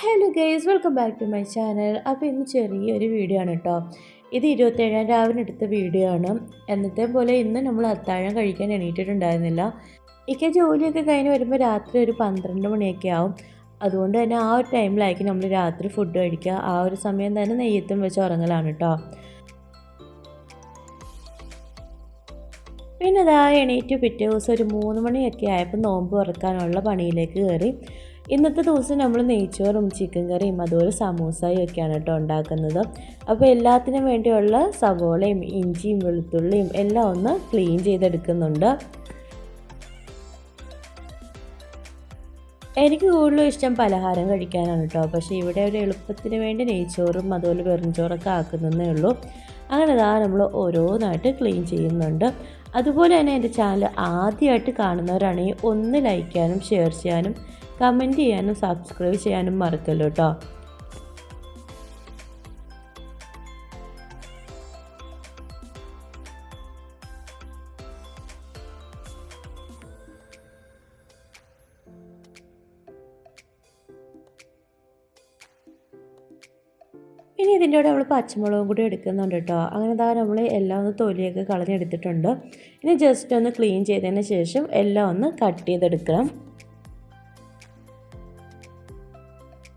Hello guys welcome back to my channel അപ്പോൾ ഇന്ന് ചെറിയൊരു വീഡിയോ ആണ് കേട്ടോ ഇത് ഇരുപത്തേഴാം രാവിലെ എടുത്ത വീഡിയോ ആണ്. എന്നത്തെ പോലെ ഇന്ന് നമ്മൾ അത്താഴം കഴിക്കാൻ എണീറ്റിട്ടുണ്ടായിരുന്നില്ല. ഇക്ക ജോലിയൊക്കെ കഴിഞ്ഞ് വരുമ്പോൾ രാത്രി ഒരു പന്ത്രണ്ട് മണിയൊക്കെ ആവും. അതുകൊണ്ട് തന്നെ ആ ഒരു ടൈമിലായിരിക്കും നമ്മൾ രാത്രി ഫുഡ് കഴിക്കുക. ആ ഒരു സമയം തന്നെ നെയ്യത്തും വെച്ച് ഉറങ്ങലാണ് കേട്ടോ പിന്നെ ഇതാ എണീറ്റ് പിറ്റേ ദിവസം ഒരു മൂന്ന് മണിയൊക്കെ ആയപ്പോൾ നോമ്പ് തുറക്കാനുള്ള പണിയിലേക്ക് കയറി ഇന്നത്തെ ദിവസം നമ്മൾ നെയ്ച്ചോറും ചിക്കൻ കറിയും അതുപോലെ സമൂസയും ഒക്കെയാണ് കേട്ടോ ഉണ്ടാക്കുന്നത്. അപ്പോൾ എല്ലാത്തിനും വേണ്ടിയുള്ള സവോളയും ഇഞ്ചിയും വെളുത്തുള്ളിയും എല്ലാം ഒന്ന് ക്ലീൻ ചെയ്തെടുക്കുന്നുണ്ട്. എനിക്ക് കൂടുതലും ഇഷ്ടം പലഹാരം കഴിക്കാനാണ് കേട്ടോ. പക്ഷേ ഇവിടെ ഒരു എളുപ്പത്തിന് വേണ്ടി നെയ്ച്ചോറും അതുപോലെ വെറുംചോറൊക്കെ ആക്കുന്നതേ ഉള്ളൂ. അങ്ങനെ ഇതാ നമ്മൾ ഓരോന്നായിട്ട് ക്ലീൻ ചെയ്യുന്നുണ്ട്. അതുപോലെ തന്നെ എന്റെ ചാനൽ ആദ്യമായിട്ട് കാണുന്നവരാണെങ്കിൽ ഒന്ന് ലൈക്ക് ചെയ്യാനും ഷെയർ ചെയ്യാനും കമന്റ് ചെയ്യാനും സബ്സ്ക്രൈബ് ചെയ്യാനും മറക്കല്ലോ കേട്ടോ ഇനി ഇതിന്റെ കൂടെ നമ്മൾ പച്ചമുളകും കൂടി എടുക്കുന്നുണ്ട് കേട്ടോ അങ്ങനെ താ നമ്മൾ എല്ലാം ഒന്ന് തൊലിയൊക്കെ കളഞ്ഞെടുത്തിട്ടുണ്ട്. ഇനി ജസ്റ്റ് ഒന്ന് ക്ലീൻ ചെയ്തതിന് ശേഷം എല്ലാം ഒന്ന് കട്ട് ചെയ്തെടുക്കണം.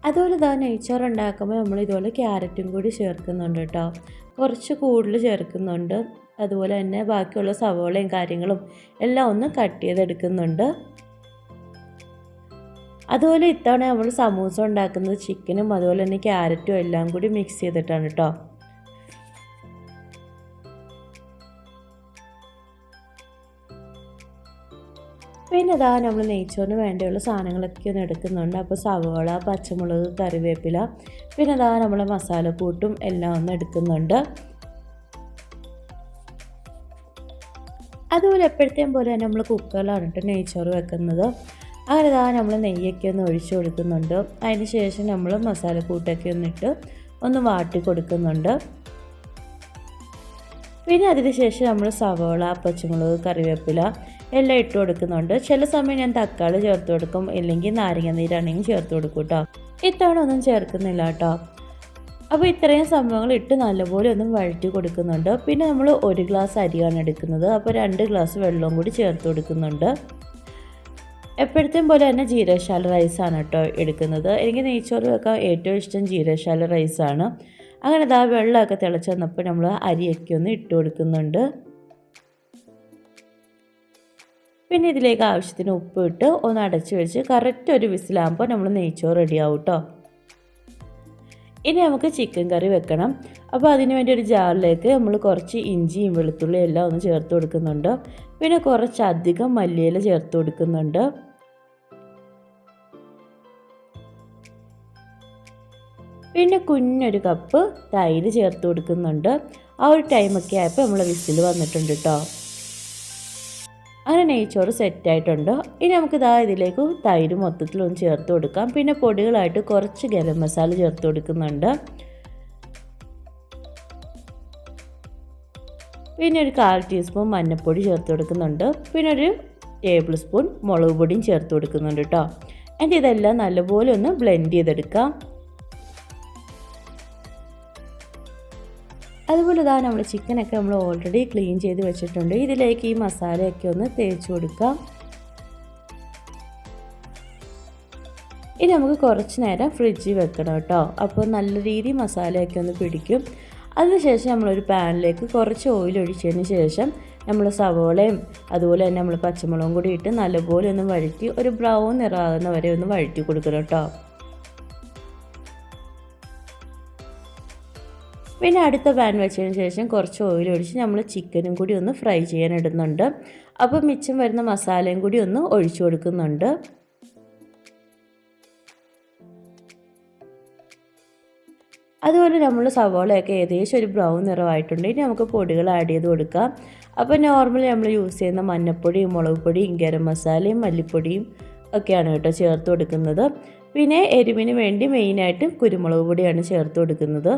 അതുപോലെ ഇതാ നെയ്ച്ചോർ ഉണ്ടാക്കുമ്പോൾ നമ്മൾ ഇതുപോലെ ക്യാരറ്റും കൂടി ചേർക്കുന്നുണ്ട് കേട്ടോ. കുറച്ച് കൂടുതൽ ചേർക്കുന്നുണ്ട്. അതുപോലെ തന്നെ ബാക്കിയുള്ള സവോളയും കാര്യങ്ങളും എല്ലാം ഒന്ന് കട്ട് ചെയ്തെടുക്കുന്നുണ്ട്. അതുപോലെ ഇത്തവണ നമ്മൾ സമൂസ ഉണ്ടാക്കുന്നത് ചിക്കനും അതുപോലെ തന്നെ ക്യാരറ്റും എല്ലാം കൂടി മിക്സ് ചെയ്തിട്ടാണ് കേട്ടോ. പിന്നെ ഇതാ നമ്മൾ നെയ്ച്ചോറിന് വേണ്ടിയുള്ള സാധനങ്ങളൊക്കെ ഒന്ന് എടുക്കുന്നുണ്ട്. അപ്പോൾ സവോള പച്ചമുളക് കറിവേപ്പില പിന്നെ ഇതാ നമ്മൾ മസാലക്കൂട്ടും എല്ലാം ഒന്ന് എടുക്കുന്നുണ്ട്. അതുപോലെ എപ്പോഴത്തെയും പോലെ തന്നെ നമ്മൾ കുക്കറിലാണ് കേട്ടോ നെയ്ച്ചോറ് വെക്കുന്നത്. അങ്ങനെ ഇതാ നമ്മൾ നെയ്യൊക്കെ ഒന്ന് ഒഴിച്ചു കൊടുക്കുന്നുണ്ട്. അതിന് ശേഷം നമ്മൾ മസാലക്കൂട്ടൊക്കെ ഒന്നിട്ട് ഒന്ന് വാട്ടി കൊടുക്കുന്നുണ്ട്. പിന്നെ അതിനുശേഷം നമ്മൾ സവോള പച്ചമുളക് കറിവേപ്പില എല്ലാം ഇട്ട് കൊടുക്കുന്നുണ്ട്. ചില സമയം ഞാൻ തക്കാളി ചേർത്ത് കൊടുക്കും. ഇല്ലെങ്കിൽ നാരങ്ങ നീരാണെങ്കിൽ ചേർത്ത് കൊടുക്കും കേട്ടോ ഇത്തവണ ഒന്നും ചേർക്കുന്നില്ല കേട്ടോ അപ്പോൾ ഇത്രയും സംഭവങ്ങൾ ഇട്ട് നല്ലപോലെ ഒന്നും വഴറ്റി കൊടുക്കുന്നുണ്ട്. പിന്നെ നമ്മൾ ഒരു ഗ്ലാസ് അരിയാണ് എടുക്കുന്നത്. അപ്പോൾ രണ്ട് ഗ്ലാസ് വെള്ളവും കൂടി ചേർത്ത് കൊടുക്കുന്നുണ്ട്. എപ്പോഴത്തെയും പോലെ തന്നെ ജീരകശാല റൈസാണ് കേട്ടോ എടുക്കുന്നത്. എനിക്ക് നെയ്ച്ചോറ് വെക്കാൻ ഏറ്റവും ഇഷ്ടം ജീരകശാല റൈസാണ് അങ്ങനെ ഇതാ വെള്ളമൊക്കെ തിളച്ച് വന്നപ്പോൾ നമ്മൾ അരിയൊക്കെ ഒന്ന് ഇട്ട് കൊടുക്കുന്നുണ്ട്. പിന്നെ ഇതിലേക്ക് ആവശ്യത്തിന് ഉപ്പ് ഇട്ട് ഒന്ന് അടച്ച് വെച്ച് കറക്റ്റ് ഒരു വിസിലാകുമ്പോൾ നമ്മൾ നെയ്ച്ചോറ് റെഡിയാവും കേട്ടോ ഇനി നമുക്ക് ചിക്കൻ കറി വെക്കണം. അപ്പോൾ അതിന് വേണ്ടി ഒരു ജാറിലേക്ക് നമ്മൾ കുറച്ച് ഇഞ്ചിയും വെളുത്തുള്ളിയും എല്ലാം ഒന്ന് ചേർത്ത് കൊടുക്കുന്നുണ്ട്. പിന്നെ കുറച്ചധികം മല്ലിയില ചേർത്ത് കൊടുക്കുന്നുണ്ട്. പിന്നെ കുഞ്ഞൊരു കപ്പ് തൈര് ചേർത്ത് കൊടുക്കുന്നുണ്ട്. ആ ഒരു ടൈമൊക്കെ ആയപ്പോൾ നമ്മൾ വിസിൽ വന്നിട്ടുണ്ട് കേട്ടോ അങ്ങനെ നെയ്ച്ചോറ് സെറ്റായിട്ടുണ്ട് ഇനി നമുക്ക് ഇതാ ഇതിലേക്ക് തൈര് മൊത്തത്തിലൊന്ന് ചേർത്ത് കൊടുക്കാം. പിന്നെ പൊടികളായിട്ട് കുറച്ച് ഗരം മസാല ചേർത്ത് കൊടുക്കുന്നുണ്ട്. പിന്നെ ഒരു കാൽ ടീസ്പൂൺ മഞ്ഞൾപ്പൊടി ചേർത്ത് കൊടുക്കുന്നുണ്ട്. പിന്നെ ഒരു ടേബിൾ സ്പൂൺ മുളക് പൊടിയും ചേർത്ത് കൊടുക്കുന്നുണ്ട് കേട്ടോ എന്നിട്ട് ഇതെല്ലാം നല്ലപോലെ ഒന്ന് ബ്ലെൻഡ് ചെയ്തെടുക്കാം. അതുപോലെ ഇതാ നമ്മൾ ചിക്കനൊക്കെ നമ്മൾ ഓൾറെഡി ക്ലീൻ ചെയ്ത് വെച്ചിട്ടുണ്ട്. ഇതിലേക്ക് ഈ മസാലയൊക്കെ ഒന്ന് തേച്ച് കൊടുക്കാം. ഇനി നമുക്ക് കുറച്ച് നേരം ഫ്രിഡ്ജിൽ വെക്കണം കേട്ടോ. അപ്പോൾ നല്ല രീതിയിൽ മസാലയൊക്കെ ഒന്ന് പിടിക്കും. അതിനുശേഷം നമ്മളൊരു പാനിലേക്ക് കുറച്ച് ഓയിൽ ഒഴിച്ചതിന് ശേഷം നമ്മൾ സവോളയും അതുപോലെ തന്നെ നമ്മൾ പച്ചമുളകും കൂടി ഇട്ട് നല്ലപോലെ ഒന്ന് വഴറ്റി ഒരു ബ്രൗൺ നിറാകുന്ന വരെ ഒന്ന് വഴറ്റി കൊടുക്കണം കേട്ടോ. പിന്നെ അടുത്ത പാൻ വെച്ചതിന് ശേഷം കുറച്ച് ഓയിൽ ഒഴിച്ച് നമ്മൾ ചിക്കനും കൂടി ഒന്ന് ഫ്രൈ ചെയ്യാൻ ഇടുന്നുണ്ട്. അപ്പോൾ മിച്ചം വരുന്ന മസാലയും കൂടി ഒന്ന് ഒഴിച്ചു കൊടുക്കുന്നുണ്ട്. അതുപോലെ നമ്മൾ സവോളയൊക്കെ ഏകദേശം ഒരു ബ്രൗൺ നിറമായിട്ടുണ്ട്. ഇനി നമുക്ക് പൊടികൾ ആഡ് ചെയ്ത് കൊടുക്കാം. അപ്പോൾ നോർമലി നമ്മൾ യൂസ് ചെയ്യുന്ന മഞ്ഞൾപ്പൊടിയും മുളക് പൊടിയും ഗരം മസാലയും മല്ലിപ്പൊടിയും ഒക്കെയാണ് കേട്ടോ ചേർത്ത് കൊടുക്കുന്നത്. പിന്നെ എരിവിന് വേണ്ടി മെയിനായിട്ട് കുരുമുളക് പൊടിയാണ് ചേർത്ത് കൊടുക്കുന്നത്.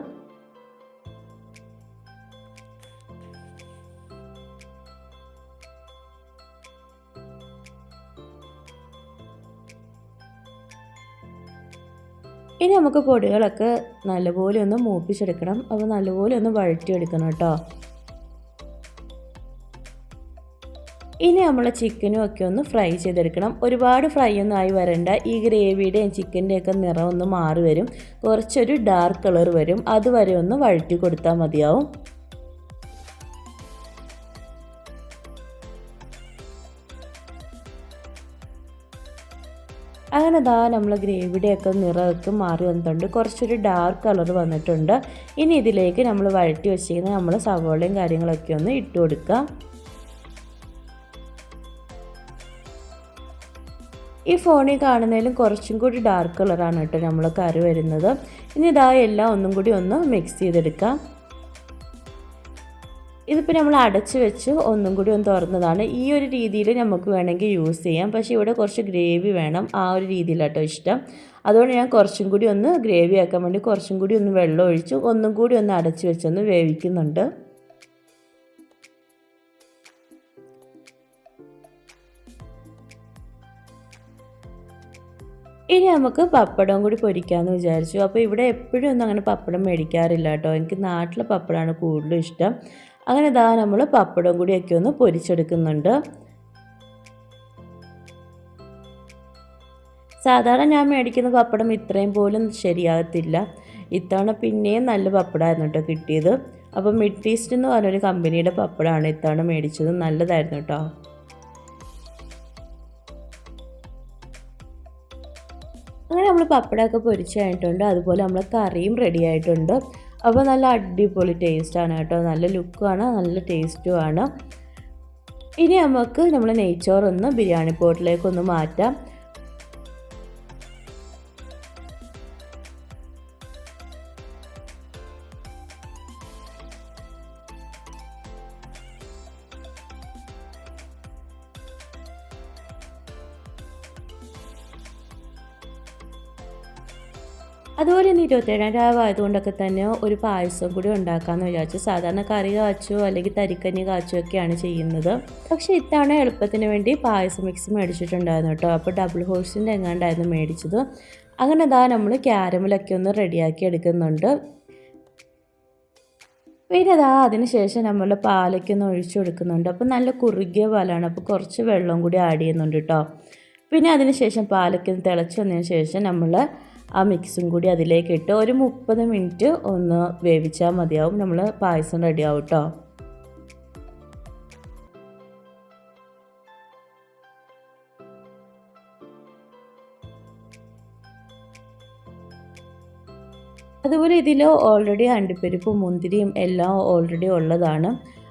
ഇനി നമുക്ക് പൊടികളൊക്കെ നല്ലപോലെ ഒന്ന് മൂപ്പിച്ചെടുക്കണം. അപ്പോൾ നല്ലപോലെ ഒന്ന് വഴറ്റിയെടുക്കണം കേട്ടോ. ഇനി നമ്മൾ ചിക്കനും ഒക്കെ ഒന്ന് ഫ്രൈ ചെയ്തെടുക്കണം. ഒരുപാട് ഫ്രൈ ഒന്നും ആയി വരണ്ട. ഈ ഗ്രേവിയുടെയും ചിക്കന്റെയൊക്കെ നിറം ഒന്ന് മാറി വരും. കുറച്ചൊരു ഡാർക്ക് കളർ വരും. അതുവരെ ഒന്ന് വഴറ്റി കൊടുത്താൽ മതിയാവും. അങ്ങനെ ദാ നമ്മൾ ഗ്രേവിയുടെയൊക്കെ നിറമൊക്കെ മാറി വന്നിട്ടുണ്ട്. കുറച്ചൊരു ഡാർക്ക് കളർ വന്നിട്ടുണ്ട്. ഇനി ഇതിലേക്ക് നമ്മൾ വഴറ്റി വെച്ചിരിക്കുന്ന നമ്മൾ സവോളയും കാര്യങ്ങളൊക്കെ ഒന്ന് ഇട്ട് കൊടുക്കാം. ഈ ഫോണിൽ കാണുന്നതിലും കുറച്ചും കൂടി ഡാർക്ക് കളറാണ് കേട്ടോ നമ്മൾ കറി വരുന്നത്. ഇനി ഇതാ എല്ലാം ഒന്നും കൂടി ഒന്ന് മിക്സ് ചെയ്തെടുക്കാം. ഇതിപ്പോൾ നമ്മൾ അടച്ച് വെച്ച് ഒന്നും കൂടി ഒന്ന് തുറന്നതാണ്. ഈ ഒരു രീതിയിൽ നമുക്ക് വേണമെങ്കിൽ യൂസ് ചെയ്യാം. പക്ഷേ ഇവിടെ കുറച്ച് ഗ്രേവി വേണം. ആ ഒരു രീതിയിലാട്ടോ ഇഷ്ടം. അതുകൊണ്ട് ഞാൻ കുറച്ചും കൂടി ഒന്ന് ഗ്രേവി ആക്കാൻ വേണ്ടി കുറച്ചും കൂടി ഒന്ന് വെള്ളം ഒഴിച്ചു ഒന്നും കൂടി ഒന്ന് അടച്ച് വെച്ചൊന്ന് വേവിക്കുന്നുണ്ട്. ഇനി നമുക്ക് പപ്പടം കൂടി പൊരിക്കാമെന്ന് വിചാരിച്ചു. അപ്പോൾ ഇവിടെ എപ്പോഴും ഒന്നും അങ്ങനെ പപ്പടം മേടിക്കാറില്ല കേട്ടോ. എനിക്ക് നാട്ടിലെ പപ്പടമാണ് കൂടുതലും ഇഷ്ടം. അങ്ങനെ ഇതാ നമ്മൾ പപ്പടം കൂടിയൊക്കെ ഒന്ന് പൊരിച്ചെടുക്കുന്നുണ്ട്. സാധാരണ ഞാൻ മേടിക്കുന്ന പപ്പടം ഇത്രയും പോലും ശരിയാകത്തില്ല. ഇത്തവണ പിന്നെയും നല്ല പപ്പടമായിരുന്നു കേട്ടോ കിട്ടിയത്. അപ്പോൾ മിഡ് ഈസ്റ്റ് എന്ന് പറഞ്ഞൊരു കമ്പനിയുടെ പപ്പടമാണ് ഇത്തവണ മേടിച്ചത്. നല്ലതായിരുന്നു കേട്ടോ. അങ്ങനെ നമ്മൾ പപ്പടമൊക്കെ പൊരിച്ച് കഴിഞ്ഞിട്ടുണ്ട്. അതുപോലെ നമ്മൾ കറിയും റെഡി ആയിട്ടുണ്ട്. അപ്പോൾ നല്ല അടിപൊളി ടേസ്റ്റാണ് കേട്ടോ. നല്ല ലുക്കുമാണ് നല്ല ടേസ്റ്റുമാണ്. ഇനി നമുക്ക് നമ്മൾ നെയ്ച്ചോറൊന്ന് ബിരിയാണി പോട്ടിലേക്കൊന്ന് മാറ്റാം. അതുപോലെ തന്നെ ഇരുപത്തേഴാം രാവ് ആയതുകൊണ്ടൊക്കെ തന്നെ ഒരു പായസം കൂടി ഉണ്ടാക്കാമെന്ന് വിചാരിച്ചു. സാധാരണ കറി കാച്ചോ അല്ലെങ്കിൽ തരിക്കഞ്ഞി കാച്ചോ ഒക്കെയാണ് ചെയ്യുന്നത്. പക്ഷെ ഇത്തവണ എളുപ്പത്തിന് വേണ്ടി പായസം മിക്സ് മേടിച്ചിട്ടുണ്ടായിരുന്നു കേട്ടോ. അപ്പോൾ ഡബിൾ ഹോഴ്സിന്റെ എങ്ങാണ്ടായിരുന്നു മേടിച്ചത്. അങ്ങനെ അതാ നമ്മൾ ക്യാരമലൊക്കെ ഒന്ന് റെഡിയാക്കി എടുക്കുന്നുണ്ട്. പിന്നെ അതാ അതിന് ശേഷം നമ്മൾ പാലൊക്കെ ഒന്ന് ഒഴിച്ചു കൊടുക്കുന്നുണ്ട്. അപ്പോൾ നല്ല കുറുകിയ പാലാണ്. അപ്പോൾ കുറച്ച് വെള്ളം കൂടി ആഡ് ചെയ്യുന്നുണ്ട് കേട്ടോ. പിന്നെ അതിന് ശേഷം പാലൊക്കെ ഒന്ന് തിളച്ച് വന്നതിന് ശേഷം നമ്മൾ ആ മിക്സും കൂടി അതിലേക്ക് ഇട്ട് ഒരു മുപ്പത് മിനിറ്റ് ഒന്ന് വേവിച്ചാൽ മതിയാവും. നമ്മൾ പായസം റെഡിയാവും കേട്ടോ അതുപോലെ ഇതിൽ ഓൾറെഡി അണ്ടിപ്പരിപ്പും മുന്തിരിയും എല്ലാം ഓൾറെഡി ഉള്ളതാണ്.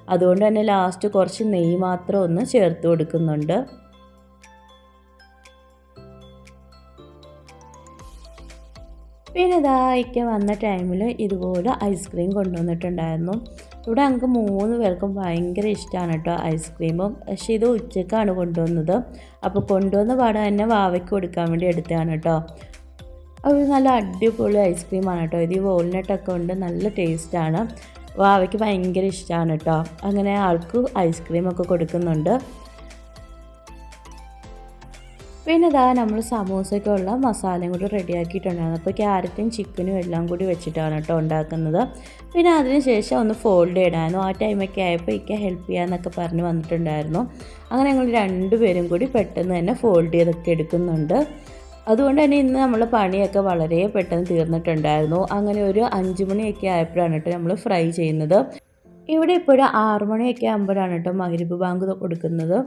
അതുകൊണ്ട് തന്നെ ലാസ്റ്റ് കുറച്ച് നെയ്യ് മാത്രം ഒന്ന് ചേർത്ത് കൊടുക്കുന്നുണ്ട്. പിന്നെ ഇതായിക്ക് വന്ന ടൈമിൽ ഇതുപോലെ ഐസ്ക്രീം കൊണ്ടുവന്നിട്ടുണ്ടായിരുന്നു. ഇവിടെ ഞങ്ങൾക്ക് മൂന്ന് പേർക്കും ഭയങ്കര ഇഷ്ടമാണ് കേട്ടോ ഐസ്ക്രീമും പക്ഷേ ഇത് ഉച്ചക്കാണ് കൊണ്ടുവന്നത്. അപ്പോൾ കൊണ്ടുവന്ന പാടെ തന്നെ വാവയ്ക്ക് കൊടുക്കാൻ വേണ്ടി എടുത്തതാണ് കേട്ടോ അത് നല്ല അടിപൊളി ഐസ്ക്രീമാണ് കേട്ടോ ഇത് ഈ വോൾനട്ടൊക്കെ ഉണ്ട് നല്ല ടേസ്റ്റാണ് വാവയ്ക്ക് ഭയങ്കര ഇഷ്ടമാണ് കേട്ടോ അങ്ങനെ ആൾക്ക് ഐസ്ക്രീമൊക്കെ കൊടുക്കുന്നുണ്ട്. പിന്നെ ഇതാ നമ്മൾ സമൂസയ്ക്കുള്ള മസാലയും കൂടി റെഡിയാക്കിയിട്ടുണ്ടായിരുന്നു. അപ്പോൾ ക്യാരറ്റും ചിക്കനും എല്ലാം കൂടി വെച്ചിട്ടാണ് കേട്ടോ ഉണ്ടാക്കുന്നത്. പിന്നെ അതിന് ശേഷം ഒന്ന് ഫോൾഡ് ചെയ്യണമായിരുന്നു. ആ ടൈമൊക്കെ ആയപ്പോൾ ഇക്ക ഹെൽപ്പ് ചെയ്യാമെന്നൊക്കെ പറഞ്ഞ് വന്നിട്ടുണ്ടായിരുന്നു. അങ്ങനെ ഞങ്ങൾ രണ്ടുപേരും കൂടി പെട്ടെന്ന് തന്നെ ഫോൾഡ് ചെയ്തൊക്കെ എടുക്കുന്നുണ്ട്. അതുകൊണ്ട് തന്നെ ഇന്ന് നമ്മൾ പണിയൊക്കെ വളരെ പെട്ടെന്ന് തീർന്നിട്ടുണ്ടായിരുന്നു. അങ്ങനെ ഒരു അഞ്ച് മണിയൊക്കെ ആയപ്പോഴാണ് കേട്ടോ നമ്മൾ ഫ്രൈ ചെയ്യുന്നത്. ഇവിടെ ഇപ്പോഴും ആറു മണിയൊക്കെ ആകുമ്പോഴാണ് കേട്ടോ മഹരിബ് ബാങ്ക് കൊടുക്കുന്നത്.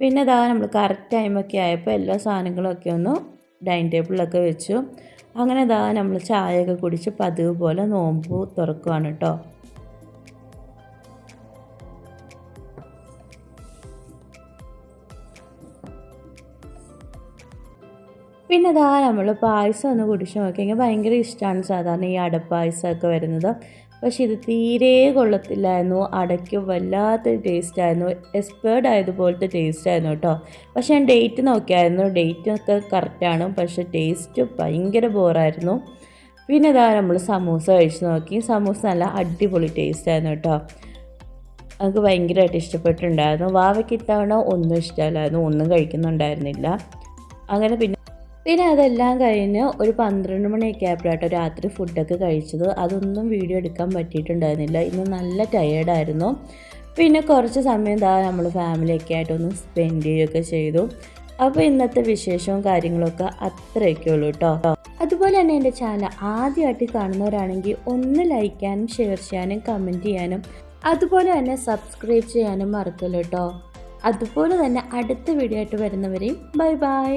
പിന്നെ ഇതാ നമ്മൾ കറക്റ്റ് ടൈമൊക്കെ ആയപ്പോൾ എല്ലാ സാധനങ്ങളൊക്കെ ഒന്ന് ഡൈനിങ് ടേബിളിലൊക്കെ വെച്ചു. അങ്ങനെ ഇതാ നമ്മൾ ചായയൊക്കെ കുടിച്ച് പതിവ് പോലെ നോമ്പ് തുറക്കുവാണ് കേട്ടോ പിന്നെ ഇതാ നമ്മൾ പായസം ഒന്ന് കുടിച്ച് നോക്കിയെങ്കിൽ ഭയങ്കര ഇഷ്ടമാണ് സാധാരണ ഈ അടപ്പായസമൊക്കെ വരുന്നത്. പക്ഷെ ഇത് തീരെ കൊള്ളത്തില്ലായിരുന്നു. അടയ്ക്ക് വല്ലാത്ത ടേസ്റ്റ് ആയിരുന്നു. എക്സ്പേർഡ് ആയതുപോലത്തെ ടേസ്റ്റ് ആയിരുന്നു കേട്ടോ. പക്ഷെ ഞാൻ ഡേറ്റ് നോക്കിയായിരുന്നു. ഡേറ്റ് ഒക്കെ കറക്റ്റാണ് പക്ഷെ ടേസ്റ്റ് ഭയങ്കര ബോറായിരുന്നു പിന്നെ ഇതാ നമ്മൾ സമൂസ കഴിച്ച് നോക്കി. സമൂസ നല്ല അടിപൊളി ടേസ്റ്റ് ആയിരുന്നു കേട്ടോ. നമുക്ക് ഭയങ്കരമായിട്ട് ഇഷ്ടപ്പെട്ടിട്ടുണ്ടായിരുന്നു. വാവയ്ക്ക് ഇത്തവണ ഒന്നും ഇഷ്ടമല്ലായിരുന്നു. ഒന്നും കഴിക്കുന്നുണ്ടായിരുന്നില്ല. അങ്ങനെ പിന്നെ പിന്നെ അതെല്ലാം കഴിഞ്ഞ് ഒരു പന്ത്രണ്ട് മണിയൊക്കെ ആയപ്പോഴാട്ടോ രാത്രി ഫുഡൊക്കെ കഴിച്ചത്. അതൊന്നും വീഡിയോ എടുക്കാൻ പറ്റിയിട്ടുണ്ടായിരുന്നില്ല. ഇന്ന് നല്ല ടയേർഡായിരുന്നു പിന്നെ കുറച്ച് സമയം ദാ നമ്മൾ ഫാമിലിയൊക്കെ ആയിട്ടൊന്ന് സ്പെൻഡ് ചെയ്യുകയൊക്കെ ചെയ്തു. അപ്പോൾ ഇന്നത്തെ വിശേഷവും കാര്യങ്ങളൊക്കെ അത്രയൊക്കെ ഉള്ളൂ കേട്ടോ അതുപോലെ തന്നെ എന്റെ ചാനൽ ആദ്യമായിട്ട് കാണുന്നവരാണെങ്കിൽ ഒന്ന് ലൈക്കാനും ഷെയർ ചെയ്യാനും കമന്റ് ചെയ്യാനും അതുപോലെ തന്നെ സബ്സ്ക്രൈബ് ചെയ്യാനും മറക്കല്ലോ കേട്ടോ അതുപോലെ തന്നെ അടുത്ത വീഡിയോ ആയിട്ട് വരുന്നവരെയും ബൈ ബൈ